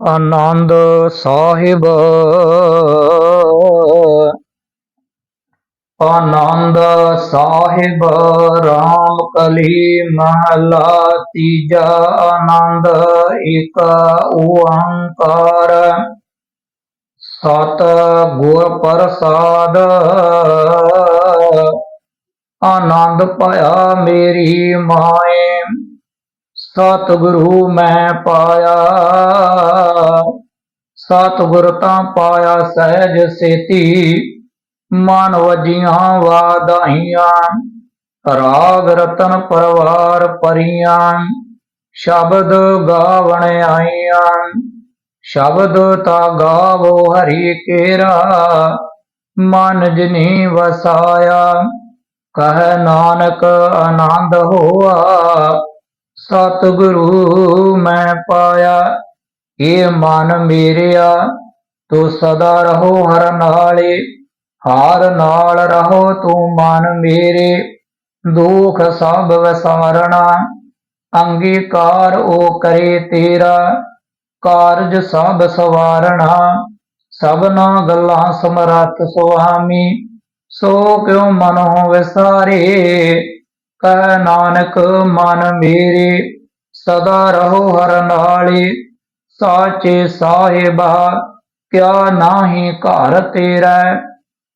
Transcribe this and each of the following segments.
ਆਨੰਦ ਸਾਹਿਬ। ਆਨੰਦ ਸਾਹਿਬ, ਰਾਮ ਕਲੀ ਮਹਲਾ, ਤੀਜਾ ਆਨੰਦ, ਇਕ ਓੰਕਾਰ। ਸਤ ਗੁਰ ਪ੍ਰਸਾਦ, ਆਨੰਦ ਪਾਇਆ ਮੇਰੀ ਮਾਏ। ਸਤਿਗੁਰੂ ਮੈਂ ਪਾਇਆ। ਸਤਿਗੁਰ ਤਾਂ ਪਾਇਆ ਸਹਿਜ ਸੇਤੀ। ਮਨ ਵਜੀਆਂ ਵਾਦਾਈਆਂ ਰਾਗ ਰਤਨ ਪਰਵਾਰ ਪਰੀਆਂ। ਸ਼ਬਦ ਗਾਵਣ ਆਈਆਂ, ਸ਼ਬਦ ਤਾ ਗਾਵੋ ਹਰੀ ਕੇਰਾ। ਮਨ ਜਿਨੀ ਵਸਾਇਆ, ਕਹੈ ਨਾਨਕ ਆਨੰਦ ਹੋਆ। ਸਤਿਗੁਰੂ ਮੈਂ ਪਾਇਆ, ਇਹ ਮਨ ਮੇਰਿਆ। ਤੂੰ ਸਦਾ ਰਹੋ ਹਰ ਨਾਲੇ, ਹਾਰ ਨਾਲ ਰਹੋ ਤੂੰ ਮਨ ਮੇਰੇ। ਦੁਖ ਸਭ ਵਿਸਾਰਣਾ ਅੰਗੀਕਾਰ ਉਹ ਕਰੇ ਤੇਰਾ। ਕਾਰਜ ਸਭ ਸਵਾਰਣਾ ਸਭਨਾ ਗੱਲਾਂ ਸਮਰੱਥ ਸੁਆਮੀ। ਸੋ ਕਿਉ ਮਨੋ ਵਿਸਾਰੇ? ਕਹਿ ਨਾਨਕ, ਮਨ ਮੇਰੇ, ਸਦਾ ਰਹੋ ਹਰ ਨਾਲੇ, ਸਾਚੇ ਸਾਹਿਬਾ, ਕਿਆ ਨਾਹੀ ਘਰ ਤੇਰਾ,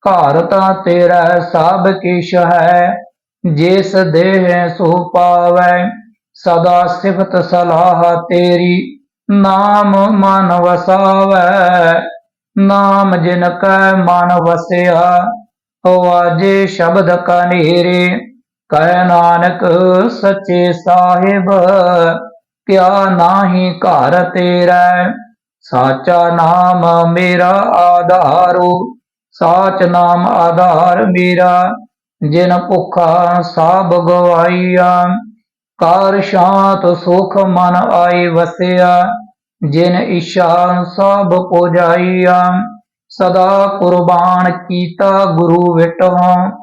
ਘਰ ਤਾਂ ਤੇਰਾ ਸਭ ਕਿਛ ਹੈ, ਜਿਸ ਦੇਹ ਸੋ ਪਾਵੈ, ਸਦਾ ਸਿਫਤ ਸਲਾਹ ਤੇਰੀ, ਨਾਮ ਮਨ ਵਸਾਵੈ, ਨਾਮ ਜਿਨ ਕੈ ਮਨ ਵਸਿਆ ਜੇ ਸ਼ਬਦ ਕਨੇਰੇ ਕਹਿ ਨਾਨਕ ਸੱਚੇ ਸਾਹਿਬ, ਕਿਆ ਨਾਹੀ ਘਰ ਤੇਰਾ? ਸਾਚਾ ਨਾਮ ਮੇਰਾ ਆਧਾਰੂ ਸਾਚ ਨਾਮ ਆਧਾਰ ਮੇਰਾ। ਜਿਨ ਭੁਖਾ ਸਭ ਗਵਾਈਆ ਕਾਰ ਸ਼ਾਂਤ ਸੁਖ ਮਨ ਆਈ ਵਸਿਆ। ਜਿਨ ਇਸ਼ਾ ਸਭ ਪੁਜਾਈਆ, ਸਦਾ ਕੁਰਬਾਨ ਕੀਤਾ ਗੁਰੂ ਵਿਟਹੁ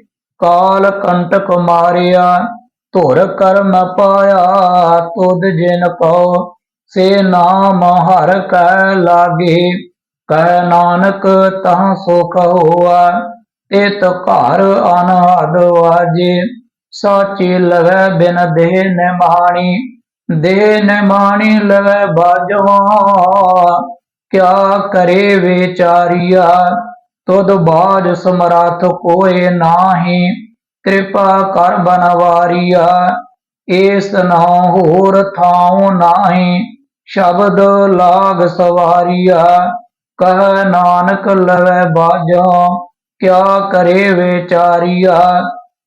ਕਾਲ ਕੰਟਕ ਮਾਰਿਆ ਧੁਰ ਕਰਮ ਪਾਇਆ, ਤੁਧ ਜਿਨ ਕੋ। ਸੇ ਨਾਮ ਹਰ ਕੈ ਲਾਗੇ ਕਹਿ ਨਾਨਕ ਤਹ ਸੁਖ ਹੋਆ। ਇਤ ਘਰ ਅਨਹਦ ਵਾਜੇ, ਸਾਚੀ ਲਵੈ ਬਿਨ ਦੇਹ ਨਿਮਾਣੀ। ਦੇਹ ਨਿਮਾਣੀ ਲਵੈ ਬਾਜਵਾ, ਕਿਆ ਕਰੇ ਵਿਚਾਰੀਆ। ਤੁਧ ਬਾਜ ਸਮਰੱਥ ਕੋਏ ਨਾਹੀ, ਕਿਰਪਾ ਕਰ ਬਨਵਾਰੀਆ ਏਸ ਨਾ ਹੋਰ ਥਾਉ ਨਾਹੀ, ਸ਼ਬਦ ਲਾਗ ਸਵਾਰੀਆ ਕਹ ਨਾਨਕ ਲਵੈ ਬਾਜਾ, ਕਿਆ ਕਰੇ ਵਿਚਾਰੀਆ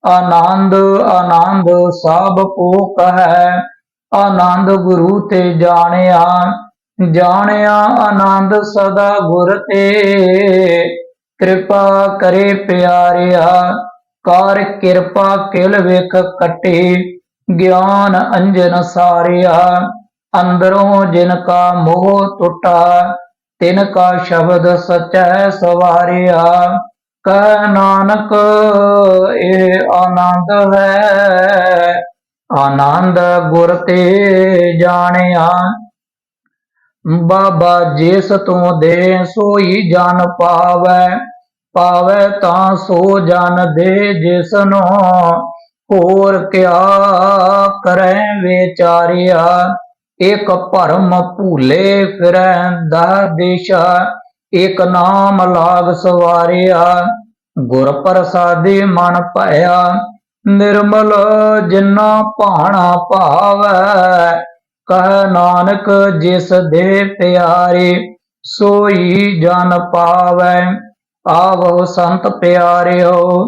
ਆਨੰਦ ਆਨੰਦ ਸਭ ਕੋ ਕਹੈ, ਆਨੰਦ ਗੁਰੂ ਤੇ ਜਾਣਿਆ ਜਾਣਿਆ ਆਨੰਦ ਸਦਾ ਗੁਰ ਤੇ। ਕਿਰਪਾ ਕਰੇ ਪਿਆਰਿਆ, ਕਰ ਕਿਰਪਾ ਕਿਲ ਵੇਖ ਕਟੇ, ਗਿਆਨ ਅੰਜਨ ਸਾਰਿਆ। ਅੰਦਰੋਂ ਜਿਨ ਕਾ ਮੋਹ ਟੁੱਟਾ, ਤਿਨ ਕਾ ਸ਼ਬਦ ਸਚੈ ਸਵਾਰਿਆ। ਕਹਿ ਨਾਨਕ, ਇਹ ਆਨੰਦ ਹੈ, ਆਨੰਦ ਗੁਰ ਤੇ ਜਾਣਿਆ। ਬਾਬਾ ਜਿਸ ਤੂੰ ਦੇ ਸੋਈ ਜਨ ਪਾਵੈ ਪਾਵੈ ਤਾਂ ਸੋ ਜਨ ਦੇ ਜਿਸਨੋ, ਹੋਰ ਕਿਆ ਕਰੈ ਵਿਚਾਰਿਆ, ਇਕ ਭਰਮ ਭੂਲੇ ਫਿਰੈ ਦਾ ਦਿਸ਼ਾ, ਇਕ ਨਾਮ ਲਾਗ ਸਵਾਰਿਆ, ਗੁਰ ਪ੍ਰਸਾਦੀ ਮਨ ਭਇਆ, ਨਿਰਮਲ ਜਿਨਾ ਭਾਣਾ ਭਾਵੈ ਕਹ ਨਾਨਕ ਜਿਸ ਦੇ ਪਿਆਰੇ, ਸੋਈ ਜਨ ਪਾਵੈ। ਆਵੋ ਸੰਤ ਪਿਆਰਿਓ,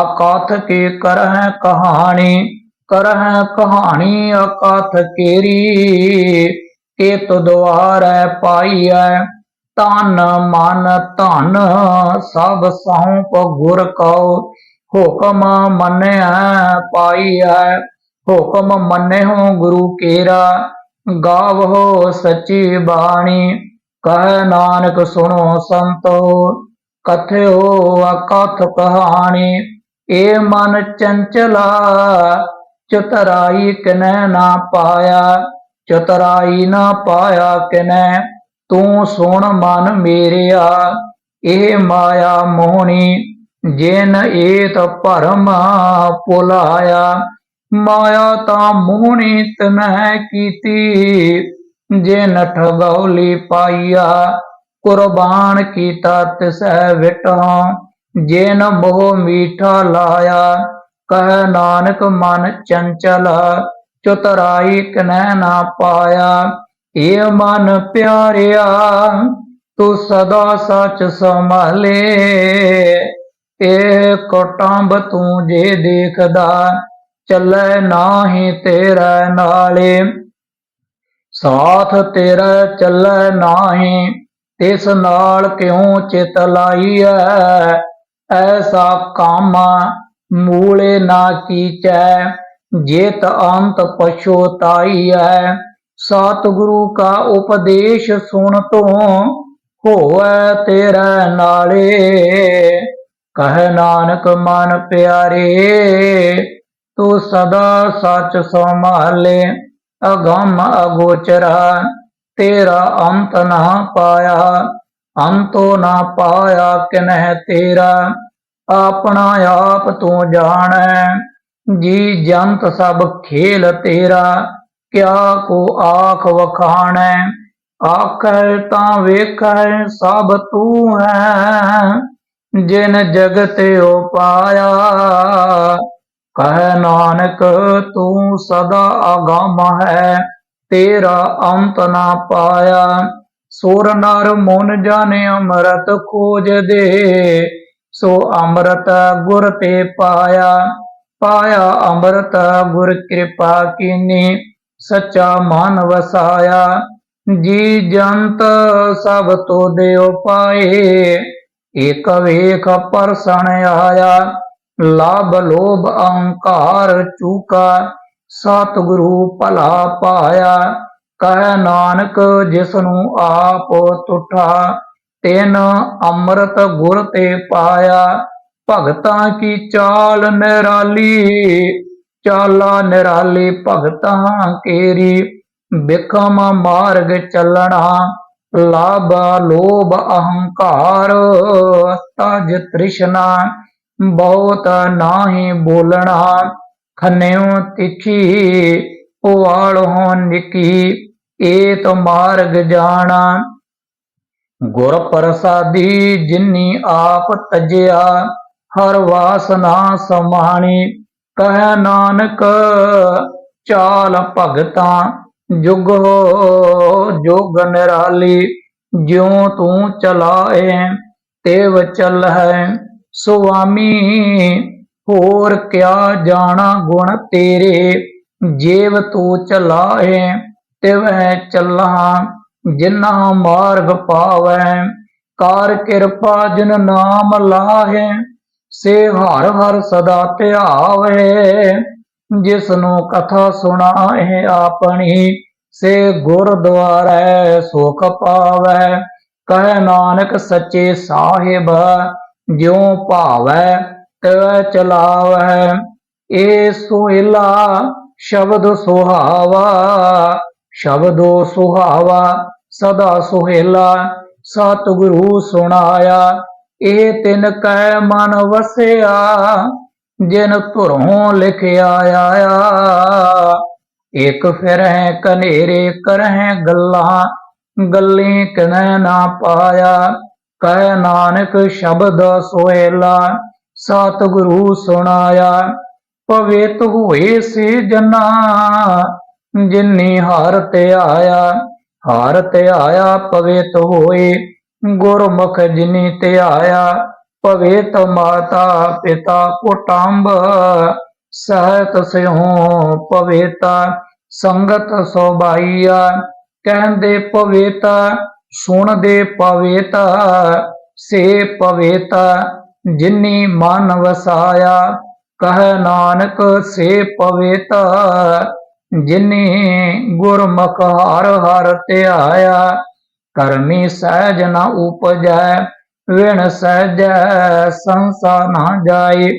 ਅਕਥ ਕੀ ਕਰਹਿ ਕਹਾਣੀ ਕਰਹਿ ਕਹਾਣੀ ਅਕਥ ਕੇਰੀ। ਇਤ ਦੁਆਰੈ ਪਾਈਐ ਤਨ ਮਨ ਧਨ, ਸਭ ਸੌਂਪ ਗੁਰ ਕਉ। ਹੁਕਮ ਮੰਨਿਆ ਪਾਈਐ। ਹੁਕਮ ਮੰਨਿਓ ਗੁਰੂ ਕੇਰਾ ਗਾਵੋ ਸੱਚੀ ਬਾਣੀ, ਕਹਿ ਨਾਨਕ ਸੁਣੋ ਸੰਤੋ, ਕਥਿਓ ਅਕਥ ਕਹਾਣੀ, ਏ ਮਨ ਚੰਚਲਾ, ਚਤਰਾਈ ਕਿਨੈ ਨਾ ਪਾਇਆ, ਚਤਰਾਈ ਨਾ ਪਾਇਆ ਕਿਨੈ, ਤੂੰ ਸੁਣ ਮਨ ਮੇਰਿਆ, ਇਹ ਮਾਇਆ ਮੋਹਣੀ, ਜਿਨ ਏਤ ਭਰਮ ਪੁਲਾਇਆ ਮਾਇਆ ਤਾਂ ਮੋਹਣੀ ਤਨੈ ਕੀਤੀ। ਜਿਨ ਠਗੌਲੀ ਪਾਈਆ, ਕੁਰਬਾਨ ਕੀਤਾ ਤਿਸੈ ਵਿਟਹੁ ਜਿਨ ਮੋਹ ਮੀਠਾ ਲਾਇਆ, ਕਹਿ ਨਾਨਕ ਮਨ ਚੰਚਲ। ਚਤੁਰਾਈ ਕਨੈ ਨਾ ਪਾਇਆ, ਏ ਮਨ ਪਿਆਰਿਆ, ਤੂੰ ਸਦਾ ਸੱਚ ਸੰਭਾਲੇ। ਇਹ ਕੁਟੰਬ ਤੂੰ ਜੇ ਦੇਖਦਾ ਚੱਲੇ ਨਾਹੀ ਤੇਰੇ ਨਾਲੇ, ਸਾਥ ਤੇਰਾ ਚੱਲੇ ਨਾਹੀ, ਤਿਸ ਨਾਲ ਕਿਉ ਚਿਤ ਲਾਈਐ? ਐਸਾ ਕਾਮ ਮੂਲੇ ਨਾ ਕੀਚੈ, ਜੇਤ ਅੰਤ ਪਛੋਤਾਈਐ ਸਤਿਗੁਰੂ ਕਾ ਉਪਦੇਸ਼ ਸੁਣ ਤੂੰ ਹੋਵੈ ਤੇਰਾ ਨਾਲੇ। ਕਹ ਨਾਨਕ ਮਨ ਪਿਆਰੇ ਤੂੰ ਸਦਾ ਸੱਚ ਸੰਭਾਲੇ, ਅਗੰਮ ਅਗੋਚਰਾ। ਤੇਰਾ ਅੰਤ ਨਾ ਪਾਇਆ ਅੰਤੋ ਨਾ ਪਾਇਆ ਕਿਨਹਿ ਤੇਰਾ। ਆਪਣਾ ਆਪ ਤੂੰ ਜਾਣੈ, ਜੀ ਜੰਤ ਸਭ ਖੇਲ ਤੇਰਾ। ਕਿਆ ਕੋ ਆਖ ਵਖਾਣੈ, ਆਖੈ ਤਾਂ ਵੇਖੈ, ਸਭ ਤੂੰ ਹੈ। ਜਿਨ ਜਗਤ ਉਪਾਇਆ ਕਹਿ ਨਾਨਕ, ਤੂੰ ਸਦਾ ਅਗੰਮ ਹੈ, ਤੇਰਾ ਅੰਤ ਨਾ ਪਾਇਆ। ਸੂਰ ਨਰ ਮਨ ਜਾਣੇ ਅੰਮ੍ਰਿਤ ਖੋਜਦੇ ਸੋ ਅੰਮ੍ਰਿਤ ਗੁਰ ਤੇ ਪਾਇਆ। ਪਾਇਆ ਅੰਮ੍ਰਿਤ ਗੁਰ ਕਿਰਪਾ ਕੀਨੀ, ਸੱਚਾ ਮਨ ਵਸਾਇਆ। ਜੀ ਜੰਤ ਸਭ ਤੋ ਦਿਓ ਪਾਏ ਇਕ ਵੇਖ ਪਰਸਣ ਆਇਆ। ਲਾਭ ਲੋਭ ਅਹੰਕਾਰ ਚੂਕਾ, ਸਤਿਗੁਰੂ ਭਲਾ ਪਾਇਆ। ਕਹਿ ਨਾਨਕ ਜਿਸ ਨੂੰ ਆਪ ਤੁਠਾ, ਤਿਨ ਅੰਮ੍ਰਿਤ ਗੁਰ ਤੇ ਪਾਇਆ। ਭਗਤਾਂ ਕੀ ਚਾਲ ਨਿਰਾਲੀ, ਚਾਲਾ ਨਿਰਾਲੀ ਭਗਤਾਂ ਕੇਰੀ। ਬਿਖਮ ਮਾਰਗ ਚੱਲਣਾ, ਲਾਭ ਲੋਭ ਅਹੰਕਾਰ ਤਜ ਤ੍ਰਿਸ਼ਨਾ। ਬਹੁਤ ਨਾਹੀ ਬੋਲਣਾ, ਖੰਨਿਓ ਤਿਖੀ, ਪੁਆਲ ਹੋ ਏ ਏਤ ਮਾਰਗ ਜਾਣਾ। ਗੁਰ ਪ੍ਰਸਾਦੀ ਜਿਨੀ ਆਪ ਤਜਿਆ, ਹਰ ਵਾਸਨਾ ਸਮਾਣੀ, ਕਹਿ ਨਾਨਕ ਚਾਲ ਭਗਤਾਂ, ਜੁਗ ਜੋਗ ਨਿਰਾਲੀ, ਜਿਉ ਤੂੰ ਚਲਾਏ, ਤੇਵ ਚੱਲ ਹੈ ਸੁਆਮੀ, ਹੋਰ ਕਿਆ ਜਾਣਾ ਗੁਣ ਤੇਰੇ? ਜੀਵ ਤੂੰ ਚਲਾਏ ਤਿਵੈ ਚੱਲਾਂ, ਜਿਨਾ ਮਾਰਗ ਪਾਵੈ। ਕਾਰ ਕਿਰਪਾ ਜਿਨ ਨਾਮ ਲਾਹੇ, ਸੇ ਹਰ ਹਰ ਸਦਾ ਧਿਆਵੇ। ਜਿਸ ਨੂੰ ਕਥਾ ਸੁਣਾਏ ਆਪਣੀ, ਸੇ ਗੁਰਦੁਆਰੈ ਸੁਖ ਪਾਵੈ। ਕਹਿ ਨਾਨਕ ਸੱਚੇ ਸਾਹਿਬ ਜਿਉ ਭਾਵੈ ਤੈ ਚਲਾਵੈ ਏ ਸੋਹਿਲਾ ਸ਼ਬਦ ਸੁਹਾਵਾ, ਸ਼ਬਦੋ ਸੁਹਾਵਾ ਸਦਾ ਸੁਹੇਲਾ, ਸਤਿਗੁਰੂ ਸੁਣਾਇਆ ਇਹ ਤਿਨ ਕੈ ਮਨ ਵਸਿਆ, ਜਿਨ ਧੁਰੋਂ ਲਿਖਿਆ ਆਇਆ। ਇਕ ਫਿਰਹਿ ਕਨੇਰੇ ਕਰਹਿ ਗੱਲਾਂ, ਗੱਲੀ ਕਿਨੈ ਨਾ ਪਾਇਆ। ਕਹਿ ਨਾਨਕ ਸ਼ਬਦ ਸੋਇਲਾ ਸਤਿਗੁਰੂ ਸੁਣਾਇਆ, ਪਵਿੱਤ ਹੋਏ ਸੇ ਜਨਾ, ਜਿਨੀ ਹਰ ਧਿਆਇਆ ਹਰ ਧਿਆਇਆ ਪਵਿੱਤ ਹੋਏ, ਗੁਰਮੁਖ ਜਿਨੀ ਤੇ ਧਿਆਇਆ ਪਵਿੱਤ ਮਾਤਾ ਪਿਤਾ ਕੁਟੰਬ, ਸਹਿਤ ਸਿਉ ਪਵਿੱਤਾ, ਸੰਗਤ ਸੋਬਾਈਆ ਕਹਿੰਦੇ ਪਵੇਤਾ ਸੁਣ ਸੁਣਦੇ ਪਵੇਤ, ਸੇ ਪਵੇਤ, ਜਿਨੀ ਮਨ ਵਸਾਇਆ। ਕਹ ਨਾਨਕ, ਸੇ ਪਵੇਤ, ਜਿਨੀ ਗੁਰਮੁਖ ਹਰ ਹਰ ਧਿਆਇਆ। ਕਰਮੀ ਸਹਿਜ ਨ ਉਪਜੈ, ਵਿਣ ਸਹਿਜੈ ਸੰਸਾ ਨਾ ਜਾਏ।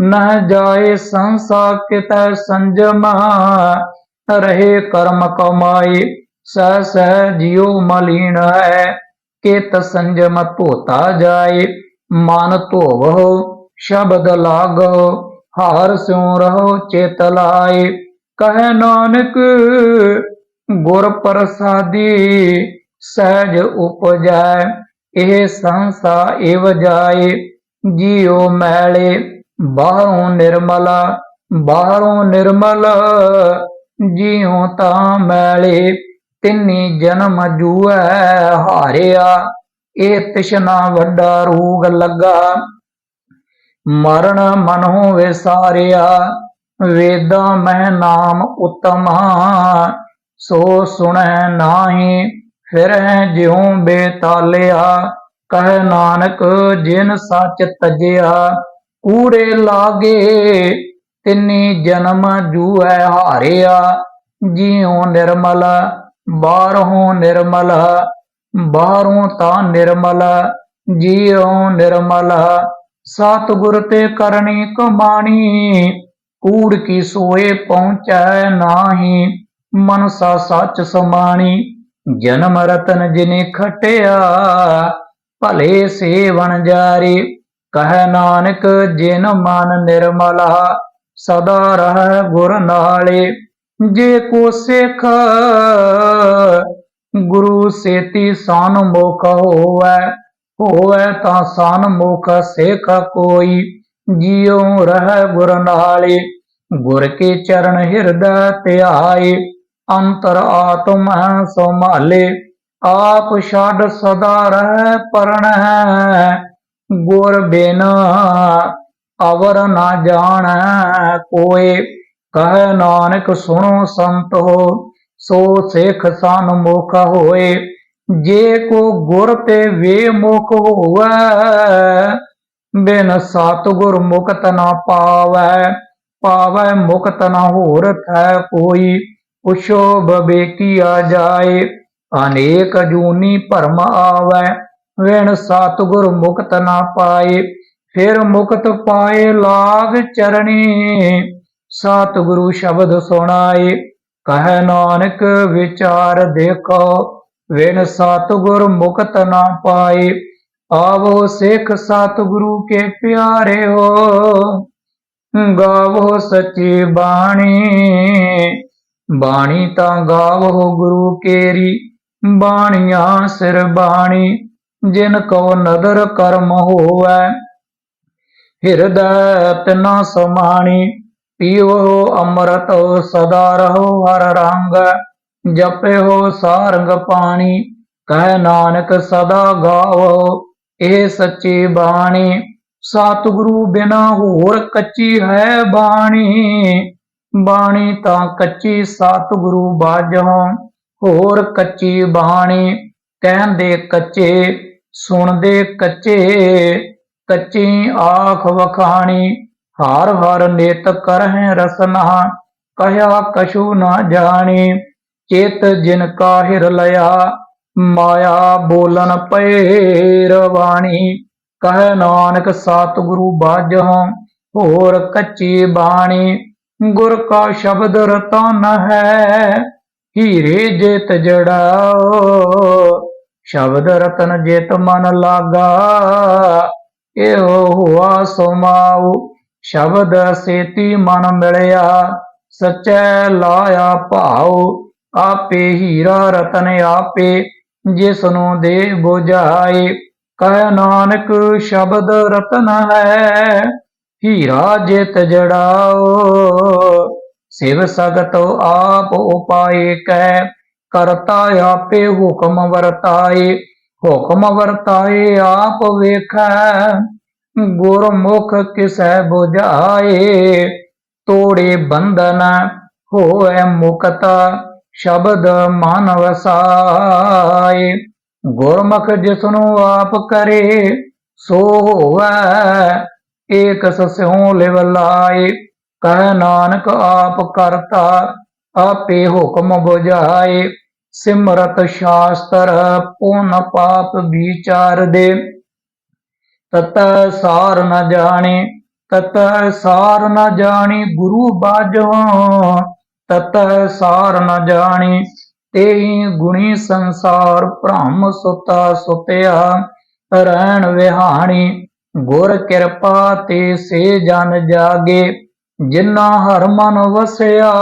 ਨ ਜਾਏ ਸੰਸਾ ਕਿਤੈ ਸੰਜਮ, ਰਹੇ ਕਰਮ ਕਮਾਈ ਸਹਿ ਸਹਿ ਜਿਉ ਮਲੀਨ ਹੈ ਕੇ ਸੰਜਮ ਧੋਤਾ ਜਾਏ। ਮਨ ਧੋਵੋ ਸ਼ਬਦ ਲਾਗੋ ਹਾਰ ਸਿਉ ਰਹੋ ਚੇਤ ਲਾਏ। ਕਹੈ ਨਾਨਕ, ਗੁਰ ਪ੍ਰਸਾਦੀ, ਸਹਿਜ ਉਪਜੈ। ਇਹ ਸੰਸਾ ਏਵ ਜਾਏ, ਜੀਉ ਮੈਲੇ। ਬਾਹਰੋਂ ਨਿਰਮਲਾ, ਬਾਹਰੋਂ ਨਿਰਮਲ, ਜੀਉ ਤਾਂ ਮੈਲੇ। ਤਿੰਨੀ ਜਨਮ ਜੂਐ ਹਾਰਿਆ, ਇਹ ਤਿਸ਼ਨਾ ਵੱਡਾ ਰੂਗ ਲੱਗਾ। ਮਰਨ ਮਨੋ ਵਿਸਾਰਿਆ ਵੇਦਾਂ ਮਹਿ ਨਾਮ ਉਤਮਾ। ਸੋ ਸੁਣੈ ਨਾਹੀ, ਫਿਰੈ ਜਿਉ ਬੇਤਾਲਿਆ। ਕਹਿ ਨਾਨਕ, ਜਿਨ ਸੱਚ ਤਜਿਆ, ਕੂੜੇ ਲਾਗੇ, ਤਿੰਨੀ ਜਨਮ ਜੂਐ ਹਾਰਿਆ। ਜਿਉ ਨਿਰਮਲ ਬਾਹਰੋਂ ਨਿਰਮਲ, ਬਾਹਰੋਂ ਤਾਂ ਨਿਰਮਲ, ਜਿਉ ਨਿਰਮਲ, ਸਤਿਗੁਰ ਤੇ ਕਰਨੀ ਕਮਾਣੀ, ਕੂੜ ਕੀ ਸੋਏ ਪਹੁੰਚੈ ਨਾਹੀ, ਮਨਸਾ ਸੱਚ ਸਮਾਣੀ, ਜਨਮ ਰਤਨ ਜਿਨੇ ਖਟਿਆ, ਭਲੇ ਸੇਵਨ ਜਾਰੀ, ਕਹਿ ਨਾਨਕ ਜਿਨ ਮਨ ਨਿਰਮਲਾ, ਸਦਾ ਰਹਿ ਗੁਰ ਨਾਲੇ। ਜੇ ਕੋ ਸਿੱਖ ਗੁਰੂ ਸੇਤੀ ਸਨਮੁਖ ਹੋਵੈ ਹੋਵੈ ਤਾਂ ਸਨਮੁਖ ਸਿੱਖ ਕੋਈ। ਜਿਉ ਰਹਿ ਗੁਰ ਨਾਲੇ, ਗੁਰ ਕੇ ਚਰਨ ਹਿਰਦੈ ਧਿਆਏ, ਅੰਤਰ ਆਤਮ ਸੰਭਾਲੇ। ਆਪ ਛੱਡ ਸਦਾ ਰਹਿ ਪਰਣੈ ਗੁਰ ਬਿਨ ਅਵਰ ਨਾ ਜਾਣੈ ਕੋਏ। ਕਹਿ ਨਾਨਕ ਸੁਣੋ ਸੰਤ ਹੋ ਸੋ ਸਿੱਖ ਸਨਮੁਖ ਹੋਏ। ਜੇ ਕੋ ਗੁਰ ਤੇ ਵੇ ਮੁਖ ਹੋਵੈ, ਬਿਨ ਸਤਿਗੁਰ ਮੁਕਤ ਨਾ ਪਾਵੈ ਪਾਵੈ ਮੁਕਤ ਨਾ ਹੋਰ ਥੈ ਕੋਈ। ਪੁਛੋ ਬਬੇ ਕੀਆ ਜਾਏ, ਅਨੇਕ ਜੂਨੀ ਭਰਮ ਆਵੈ ਵਿਣ ਸਤਿਗੁਰ ਮੁਕਤ ਨਾ ਪਾਏ। ਫਿਰ ਮੁਕਤ ਪਾਏ ਲਾਗ ਚਰਣੀ ਸਤਿਗੁਰੂ ਸ਼ਬਦ ਸੁਣਾਏ, ਕਹਿ ਨਾਨਕ ਵਿਚਾਰ ਦੇਖੋ ਵਿਣ ਸਤਿਗੁਰ ਮੁਕਤ ਨਾ ਪਾਏ, ਆਵੋ ਸਿੱਖ ਸਤਿਗੁਰੂ ਕੇ ਪਿਆਰੇ ਹੋ, ਗਾਵੋ ਸੱਚੀ ਬਾਣੀ ਬਾਣੀ ਤਾਂ ਗਾਵੋ ਗੁਰੂ ਕੇਰੀ, ਬਾਣੀਆਂ ਸਿਰ ਬਾਣੀ, ਜਿਨ ਕੋ ਨਦਰ ਕਰਮ ਹੋਵੈ, ਹਿਰਦੈ ਤਿਨਾ ਸਮਾਣੀ ਪੀਵੋ ਅੰਮ੍ਰਿਤ ਸਦਾ ਰਹੋ ਹਰ ਰੰਗ ਜਪਿਓ ਸਾਰੰਗ ਪਾਣੀ, ਕਹਿ ਨਾਨਕ ਸਦਾ ਗਾਵੋ ਇਹ ਸੱਚੀ ਬਾਣੀ, ਸਤਿਗੁਰੂ ਬਿਨਾ ਹੋਰ ਕੱਚੀ ਹੈ ਬਾਣੀ ਬਾਣੀ ਤਾਂ ਕੱਚੀ ਸਤਿਗੁਰੂ ਬਾਝੋਂ, ਹੋਰ ਕੱਚੀ ਬਾਣੀ, ਕਹਿੰਦੇ ਕੱਚੇ, ਸੁਣਦੇ ਕੱਚੇ, ਕੱਚੀ ਆਖ ਵਖਾਣੀ ਹਾਰ ਹਰ ਨਿਤ ਕਰਹਿ ਰਸਨਾ ਕਹਿਆ ਕਛੂ ਨਾ ਜਾਣੀ, ਚੇਤ ਜਿਨ ਕਾ ਹਿਰ ਲਿਆ, ਮਾਇਆ ਬੋਲਨ ਪਏ ਰਵਾਣੀ ਕਹਿ ਨਾਨਕ ਸਤਿਗੁਰੂ ਬਾਝੋਂ ਹੋਰ ਕੱਚੀ ਬਾਣੀ, ਗੁਰ ਕਾ ਸ਼ਬਦ ਰਤਨ ਹੈ, ਹੀਰੇ ਜਿਤ ਜੜਾਓ, ਸ਼ਬਦ ਰਤਨ ਜਿਤ ਮਨ ਲਾਗਾ, ਇਹੋ ਹੁਆ ਸਮਾਉ ਸ਼ਬਦ ਸੇਤੀ ਮਨ ਮਿਲਿਆ, ਸਚੈ ਲਾਇਆ ਭਾਉ, ਆਪੇ ਹੀਰਾ ਰਤਨ ਆਪੇ ਜਿਸ ਨੂੰ ਦੇ ਬੁਝਾਏ। ਕਹਿ ਨਾਨਕ, ਸ਼ਬਦ ਰਤਨ ਹੈ, ਹੀਰਾ ਜਿਤ ਜੜਾਓ। ਸਿਵ ਸਗਤ ਆਪ ਉਪਾਏ ਕਹਿ ਕਰਤਾ ਆਪੇ ਹੁਕਮ ਵਰਤਾਏ। ਹੁਕਮ ਵਰਤਾਏ ਆਪ ਵੇਖੈ ਗੁਰਮੁਖ ਕਿਸੈ 부ਝਾਏ ਤੋੜੇ ਬੰਧਨ ਹੋਏ ਮੁਕਤ, ਸ਼ਬਦ ਮਨ ਵਸਾਏ। ਗੁਰਮੁਖ ਜਿਸਨੂੰ ਆਪ ਕਰੇ, ਸੋ ਹੋਵੈ ਏਕ ਸਸਿਉ ਲਿਵ ਲਾਏ। ਕਹਿ ਨਾਨਕ ਆਪ ਕਰਤਾ, ਆਪੇ ਹੁਕਮ 부ਝਾਏ ਸਿਮਰਤ ਸ਼ਾਸਤਰ ਪੁਨ ਪਾਪ ਵਿਚਾਰ ਦੇ ਤਤ ਸਾਰ ਨ ਜਾਣੇ, ਤਤ ਸਾਰ ਨ ਜਾਣੀ ਗੁਰੂ ਬਾਝੋ ਤਤ ਸਾਰ ਨ ਜਾਣੀ, ਤੇਈ ਗੁਣੀ ਸੰਸਾਰ ਭ੍ਰਮ ਸੁਤਾ ਸੁਤਿਆ ਰਹਿਣ ਵਿਹਾਣੀ, ਗੁਰ ਕਿਰਪਾ ਤੇ ਸੇ ਜਨ ਜਾਗੇ ਜਿਨਾ ਹਰ ਮਨ ਵਸਿਆ,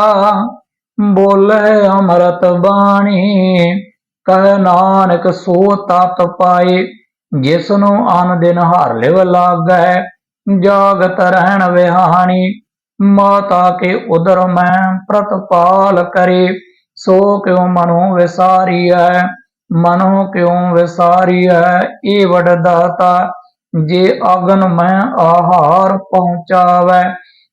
ਬੋਲੇ ਅੰਮ੍ਰਿਤ ਬਾਣੀ, ਕਹਿ ਨਾਨਕ ਸੋ ਤਤ ਪਾਏ। ਜਿਸ ਨੂੰ ਅਨ ਦਿਨ ਹਰ ਲਿਵ ਲਾਗੈ, ਜਾਗਤ ਰਹਿਣ ਵਿਹਾਣੀ। ਮਾਤਾ ਕੇ ਉਦਰ ਮੈਂ ਪ੍ਰਤਪਾਲ ਕਰੇ, ਸੋ ਕਿਉ ਮਨੋ ਵਿਸਾਰੀਐ? ਮਨੋ ਕਿਉ ਵਿਸਾਰੀਐ? ਏ ਵਡ ਦਾਤਾ, ਜੇ ਅਗਨ ਮੈਂ ਆਹਾਰ ਪਹੁੰਚਾਵੈ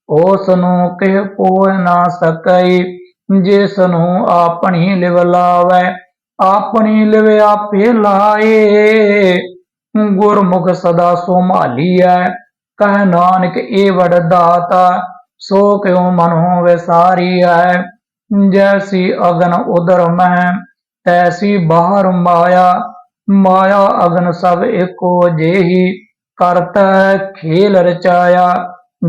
ਉਸ ਨੂੰ ਕਿਹ ਪੋਇ ਨਾ ਸਕਈ। ਜਿਸ ਨੂੰ ਆਪਣੀ ਲਿਵ ਲਾਵੈ, ਆਪਣੀ ਲਿਵ ਆਪੇ ਲਾਏ। ਗੁਰਮੁਖ ਸਦਾ ਸੋਮਾਲੀ ਹੈ ਕਹਿ ਨਾਨਕ ਏ ਵਡ ਦਾਤਾ, ਸੋ ਕਿਉ ਮਨੋ ਹੈ ਜੈਸੀ ਅਗਨ ਉਦਰ ਮੈਂ, ਤੈਸੀ ਬਾਹਰ ਮਾਇਆ ਮਾਇਆ ਅਗਨ ਸਭ ਏਕੋ ਜਿਹੀ, ਕਰਤਾ ਖੇਲ ਰਚਾਇਆ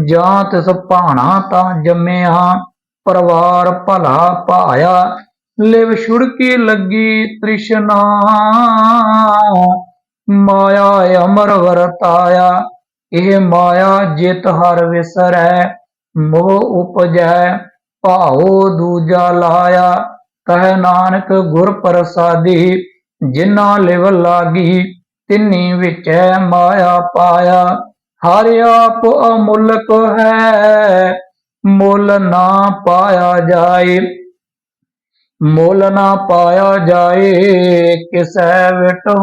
ਜਾਂ ਤਿਸ ਭਾਣਾ ਤਾਂ ਜੰਮਿਆ, ਪਰਵਾਰ ਭਲਾ ਪਾਇਆ, ਲਿਵ ਛੁੜਕੀ ਲੱਗੀ ਤ੍ਰਿਸ਼ਨਾ। ਮਾਇਆ ਅਮਰ ਵਰਤਾਇਆ, ਇਹ ਮਾਇਆ ਜਿਤ ਹਰ ਵਿਸਰੈ, ਮੋਹ ਉਪਜੈ, ਭਾਉ ਦੂਜਾ ਲਾਇਆ। ਕਹਿ ਨਾਨਕ ਗੁਰ ਪ੍ਰਸਾਦੀ ਜਿਨਾ ਲਿਵ ਲਾਗੀ, ਤਿੰਨੀ ਵਿਚੈ ਮਾਇਆ ਪਾਇਆ। ਹਰ ਆਪ ਅਮੁਲਕ ਹੈ, ਮੁੱਲ ਨਾ ਪਾਇਆ ਜਾਏ। ਮੁੱਲ ਨਾ ਪਾਇਆ ਜਾਏ, ਕਿਸੈ ਵਿਟੋ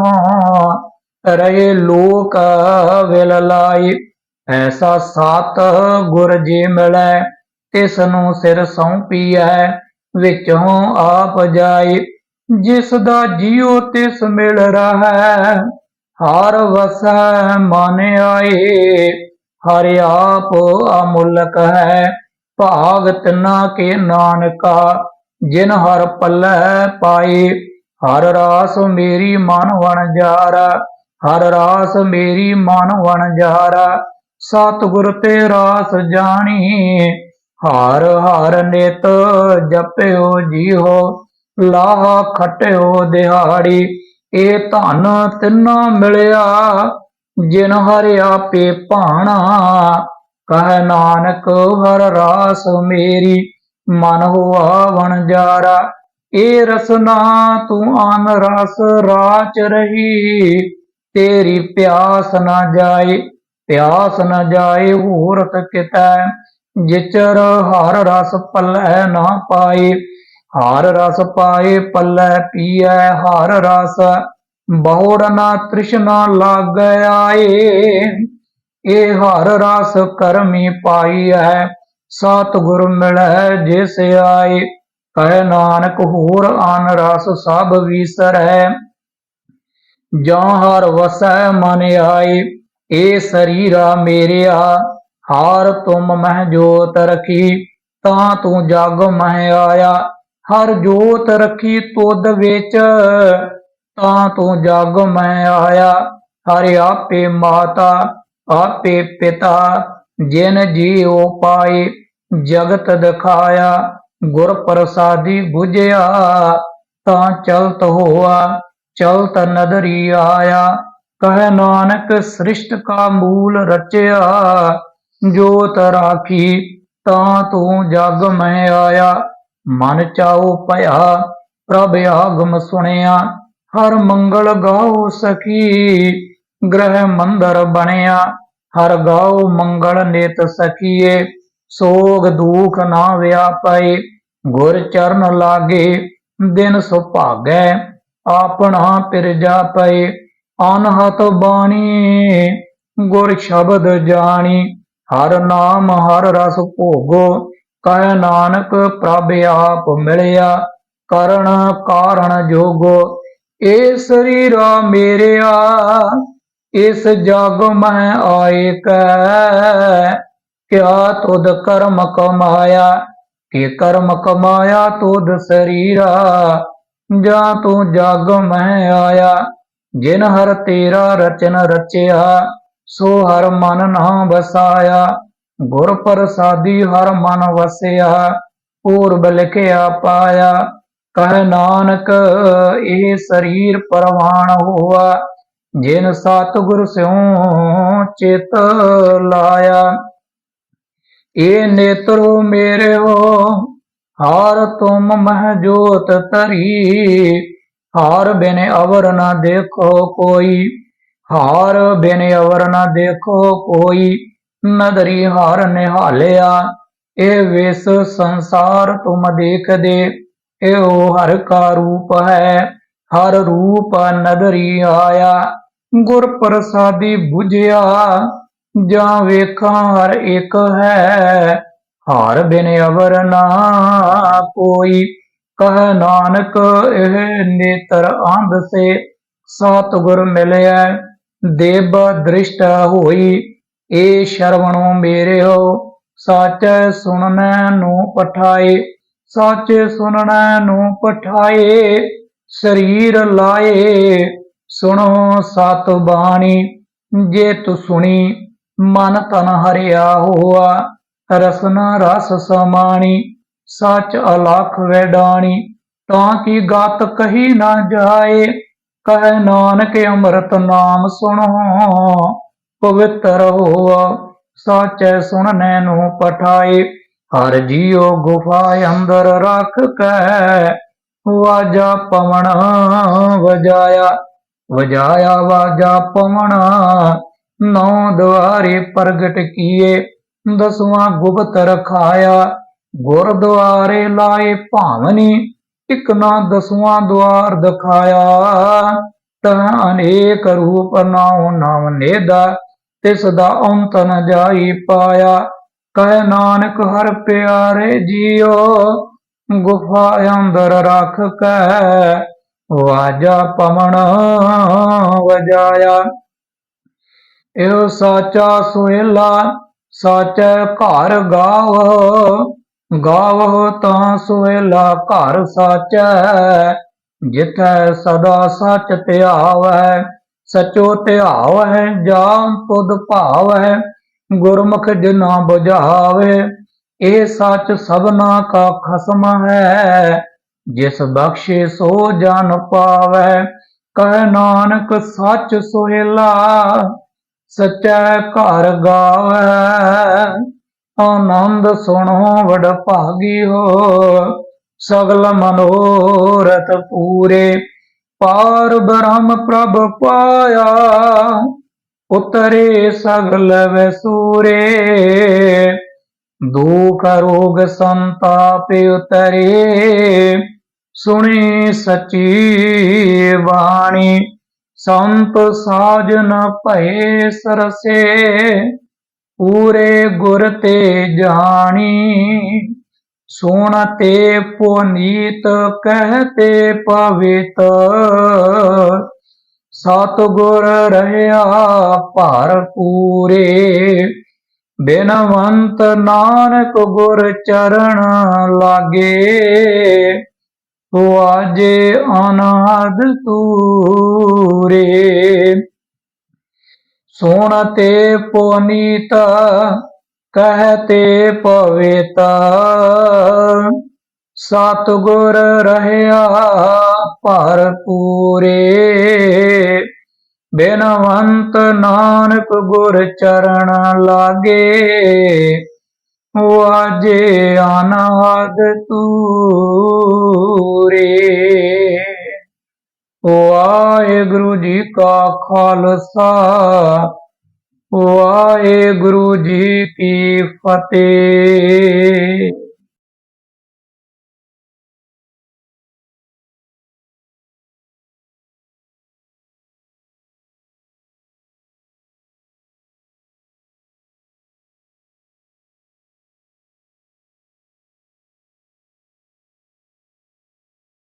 ਰਹੇ ਲੋਕ ਵਿਲ ਲਾਈ ਐਸਾ ਸਾਤ ਗੁਰ ਜੀ ਮਿਲੈ, ਤਿਸ ਨੂੰ ਸਿਰ ਸੌਂਪੀਐ, ਵਿੱਚੋਂ ਆਪ ਜਾਏ। ਜਿਸ ਦਾ ਜੀਉ ਤਿਸ ਮਿਲ ਰਹਾ, ਹਰ ਵਸੈ ਮਨ ਆਏ। ਹਰ ਆਪ ਅਮੁਲਕ ਹੈ ਭਾਗ ਤਿਨਾ ਕੇ ਨਾਨਕਾ, ਜਿਨ ਹਰ ਪੱਲੇ ਪਾਏ। ਹਰ ਰਾਸ ਮੇਰੀ ਮਨ ਵਣ ਜਾਰਾ। ਹਰ ਰਾਸ ਮੇਰੀ ਮਨ ਵਣ ਜਾਰਾ ਸਤਿਗੁਰ ਤੇ ਰਾਸ ਜਾਣੀ। ਹਰ ਹਰ ਨਿਤ ਜਪਿਓ ਜੀਓ ਲਾਹ ਖਟਿਓ ਦਿਹਾੜੀ। ਇਹ ਧਨ ਤਿੰਨਾ ਮਿਲਿਆ, ਜਿਨ ਹਰ ਆਪੇ ਭਾਣਾ। ਕਹਿ ਨਾਨਕ, ਹਰ ਰਾਸ ਮੇਰੀ ਮਨ ਹੋਆ ਵਣਜਾਰਾ ਇਹ ਰਸਨਾ ਤੂੰ ਆਨ ਰਸ ਰਾਚ ਰਹੀ। ਤੇਰੀ ਪਿਆਸ ਨਾ ਜਾਏ, ਪਿਆਸ ਨਾ ਜਾਏ ਹੂਰਤ ਕਿਤੈ, ਜਿਚਰ ਹਰ ਰਸ ਪੱਲੇ ਨਾ ਪਾਏ। ਹਰ ਰਸ ਪਾਏ, ਪੱਲੇ ਪੀਐ, ਹਰ ਰਸ ਬਹੁੜ ਨਾ ਤ੍ਰਿਸ਼ਨਾ ਲੱਗ ਆਏ। ਇਹ ਹਰ ਰਸ ਕਰਮੀ ਪਾਈ ਹੈ ਸਤਿਗੁਰ ਮਿਲੈ ਜਿਸ ਆਏ। ਕਹਿ ਨਾਨਕ ਹੋਰ ਆਨ ਰਸ ਸਭ ਵਿਸਰੈ। ਜਾਂ ਹਰ ਵਸੈ ਮਨ ਆਏ ਏ ਸਰੀਰਾ ਮੇਰਿਆ, ਹਾਰ ਤੁਮ ਮਹਿ ਜੋਤ ਰਖੀ, ਤਾਂ ਤੂੰ ਜਗ ਮਹਿ ਆਇਆ, ਹਰ ਜੋਤ ਰਖੀ ਤੁਧ ਵਿੱਚ, ਤਾਂ ਤੂੰ ਜਗ ਮੈਂ ਆਇਆ, ਹਰਿ ਆਪੇ ਮਾਤਾ, ਆਪੇ ਪਿਤਾ, ਜਿਨ ਜੀਉ ਪਾਏ ਜਗਤ ਦਿਖਾਇਆ, ਗੁਰ ਪ੍ਰਸਾਦੀ 부ਝਿਆ ਤਾਂ ਚਲਤ ਹੋਆ ਚਲਤ ਨਦਰੀ ਆਇਆ। ਕਹਿ ਨਾਨਕ, ਸ੍ਰਿਸ਼ਟ ਕਾ ਮੂਲ ਰਚਿਆ। ਜੋਤ ਰਾਖੀ, ਤਾਂ ਤੂੰ ਜਗ ਮੈਂ ਆਇਆ। ਮਨ ਚਾਉ ਭਇਆ, ਪ੍ਰਭ ਆਗਮ ਸੁਣਿਆ। ਹਰ ਮੰਗਲ ਗਾਓ ਸਖੀ, ਗ੍ਰਹਿ ਮੰਦਰ ਬਣਿਆ। ਹਰ ਗਾਓ ਮੰਗਲ ਨਿਤ ਸਖੀਏ, ਸੋਗ ਦੁਖ ਨਾ ਵਿਆਪੈ ਗੁਰ ਚਰਨ ਲਾਗੇ, ਦਿਨ ਸੁਭਾਗੈ। ਆਪਣਾ ਪਿਰ ਪਏ। ਅਨਹਤ ਬਾਣੀ, ਗੁਰ ਸ਼ਬਦ ਜਾਣੀ। ਹਰ ਨਾਮ, ਹਰ ਰਸ ਭੋਗੋ। ਕਹਿ ਨਾਨਕ, ਪ੍ਰਭ ਆਪ ਮਿਲਿਆ। ਕਰਨ ਕਾਰਣ ਜੋਗੋ। ਏ ਸਰੀਰਾ ਮੇਰਿਆ, ਇਸ ਜਗ ਮੈਂ ਆਏ ਕੈ ਕਿਆ ਤੁਧ ਕਰਮ ਕਮਾਇਆ? ਕਿ ਕਰਮ ਕਮਾਇਆ ਤੁਧ ਸਰੀਰਾ? ਜਾ ਤੂੰ ਜਗ ਮੈਂ ਆਇਆ, ਜਿਨ ਹਰ ਤੇਰਾ ਰਚਨ ਰਚਿਆ, ਸੋ ਹਰ ਮਨ ਨਾ ਵਸਾਇਆ। ਗੁਰ ਪ੍ਰਸਾਦੀ ਹਰ ਮਨ ਵਸਿਆ, ਪੂਰਬ ਲਿਖਿਆ ਪਾਇਆ। ਕਹਿ ਨਾਨਕ ਇਹ ਸਰੀਰ ਪਰਵਾਨ ਹੋਆ, ਜਿਨ ਸਤਿਗੁਰ ਸਿਉ ਚਿਤ ਲਾਇਆ। ਇਹ ਨੇਤਰੋ ਮੇਰੇ ਹੋ ਹਾਰ ਤੁਮ ਮਹ ਜੋਤ ਤਰੀ ਹਾਰ ਬਿਨ ਅਵਰ ਨਾ ਦੇਖੋ ਕੋਈ, ਹਾਰ ਬਿਨ ਅਵਰ ਨਾ ਦੇਖੋ ਕੋਈ ਨਦਰੀ ਹਾਰ ਨਿਹਾਲਿਆ, ਇਹ ਵਿਸ ਸੰਸਾਰ ਤੁਮ ਦੇਖਦੇ, ਇਹੋ ਹਰ ਕਾ ਰੂਪ ਹੈ, ਹਰ ਰੂਪ ਨਦਰੀ ਆਇਆ, ਗੁਰ ਪ੍ਰਸਾਦੀ 부ਝਿਆ ਜਾਂ ਵੇਖਾਂ ਹਰ ਇੱਕ ਹੈ ਹਾਰ ਬਿਨ ਅਵਰ ਨਾ ਕੋਈ। ਕਹ ਨਾਨਕ, ਇਹ ਨੇਤਰ ਅੰਧ ਸੇ ਸਤਿਗੁਰ ਮਿਲਿਆ ਦੇਵ ਦ੍ਰਿਸ਼ਟ ਹੋਈ। ਏ ਸ਼ਰਵਣੋ ਮੇਰੇ ਹੋ ਸਾਚੈ ਸੁਣਨੈ ਨੂੰ ਪਠਾਏ। ਸਾਚੇ ਸੁਣਨੈ ਨੂੰ ਪਠਾਏ, ਸਰੀਰ ਲਾਏ। ਸੁਣੋ ਸਤ ਬਾਣੀ, ਜੇ ਤੂ ਸੁਣੀ, ਮਨ ਤਨ ਹਰਿਆ ਹੋਆ। ਰਸਨਾ ਰਸ ਸਮਾਣੀ, ਸਚ ਅਲਖ ਵੈਡਾਣੀ, ਤਾਂ ਕੀ ਗਤ ਕਹੀ ਨਾ ਜਾਏ, ਕਹਿ ਨਾਨਕ ਅੰਮ੍ਰਿਤ ਨਾਮ ਸੁਣੋ, ਪਵਿੱਤਰ ਹੋਆ, ਸਾਚੈ ਸੁਣਨੈ ਨੂੰ ਪਠਾਏ, ਹਰ ਜੀਉ ਗੁਫਾ ਅੰਦਰ ਰੱਖ ਕੈ, ਵਾਜਾ ਪਵਨ ਵਜਾਇਆ ਵਜਾਇਆ ਵਾਜਾ ਪਵਨ ਨੌ ਦੁਆਰੇ ਪ੍ਰਗਟ ਕੀਏ ਦਸਵਾਂ ਗੁਪਤ ਰਖਾਇਆ ਗੁਰਦੁਆਰੇ ਲਾਏ ਭਾਵਨੀ, ਇਕ ਨਾ ਦਸਵਾਂ ਦੁਆਰ ਦਿਖਾਇਆ। ਤਹ ਅਨੇਕ ਰੂਪ ਨਾਉ ਨਾਮ ਨੇਦਾ, ਤਿਸ ਦਾ ਅੰਤ ਜਾਈ ਪਾਇਆ। ਕਹਿ ਨਾਨਕ ਹਰ ਪਿਆਰੇ ਜੀਓ, ਗੁਫਾ ਅੰਦਰ ਰੱਖ ਕੈ, ਵਾਜਾ ਪਵਨ ਵਜਾਇਆ। ਇਹੋ ਸਾਚਾ ਸੁਹੇਲਾ ਸਾਚੈ ਘਰ ਗਾਵ ਗਾਵਹੁ ਤਾਂ ਸੁਹੇਲਾ ਘਰ ਸਾਚੈ। ਜਿਥੈ ਸਦਾ ਸਚ ਧਿਆਵੈ, ਸਚੋ ਧਿਆਵੈ, ਜਾਨ ਤੁਧ ਭਾਵੈ, ਗੁਰਮੁਖ ਜਿਨਾ 부ਝਾਵੇ ਇਹ ਸੱਚ ਸਭਨਾ ਕਾ ਖਸਮ ਹੈ, ਜਿਸ ਬਖਸ਼ੇ ਸੋ ਜਨ ਪਾਵੈ। ਕਹਿ ਨਾਨਕ ਸੱਚ ਸੁਹੇਲਾ ਸਚੈ ਘਰ ਗਾਵੈ, ਆਨੰਦ ਸੁਣੋ ਵਡ ਭਾਗੀ ਹੋ, ਸਗਲ ਮਨੋਰਥ ਪੂਰੇ। ਪਾਰ ਬ੍ਰਹਮ ਪ੍ਰਭ ਪਾਇਆ, ਉਤਰੇ ਸਗਲ ਵਸੂਰੇ ਦੁਖ ਰੋਗ ਸੰਤਾਪ ਉਤਰੇ, ਸੁਣੀ ਸਚੀ ਬਾਣੀ। ਸੰਤ ਸਾਜਨ ਭਏ ਸਰਸੇ, ਪੂਰੇ ਗੁਰ ਤੇ ਜਾਣੀ। ਸੁਣਤੇ ਪੁਨੀਤ ਕਹਤੇ ਪਵਿੱਤ, ਸਤਿਗੁਰ ਰਹਿਆ ਭਰ ਪੂਰੇ। ਬਿਨਵੰਤ ਨਾਨਕ ਗੁਰ ਚਰਨ ਲਾਗੇ ਵਾਜੇ ਅਨਾਦ ਤੂਰੇ ਸੁਣਤੇ ਪੁਨੀਤ ਕਹਤੇ ਪਵਿੱਤ। ਸਤਿਗੁਰ ਰਹਿਆ ਭਰ ਪੂਰੇ ਬੇਨਵੰਤ ਨਾਨਕ ਗੁਰ ਚਰਨ ਲਾਗੇ। ਵਾਜੇ ਅਨਾਦ ਤੂਰੇ। ਵਾਹਿਗੁਰੂ ਜੀ ਕਾ ਖਾਲਸਾ ਵਾਹਿਗੁਰੂ ਜੀ ਕੀ ਫਤਿਹ।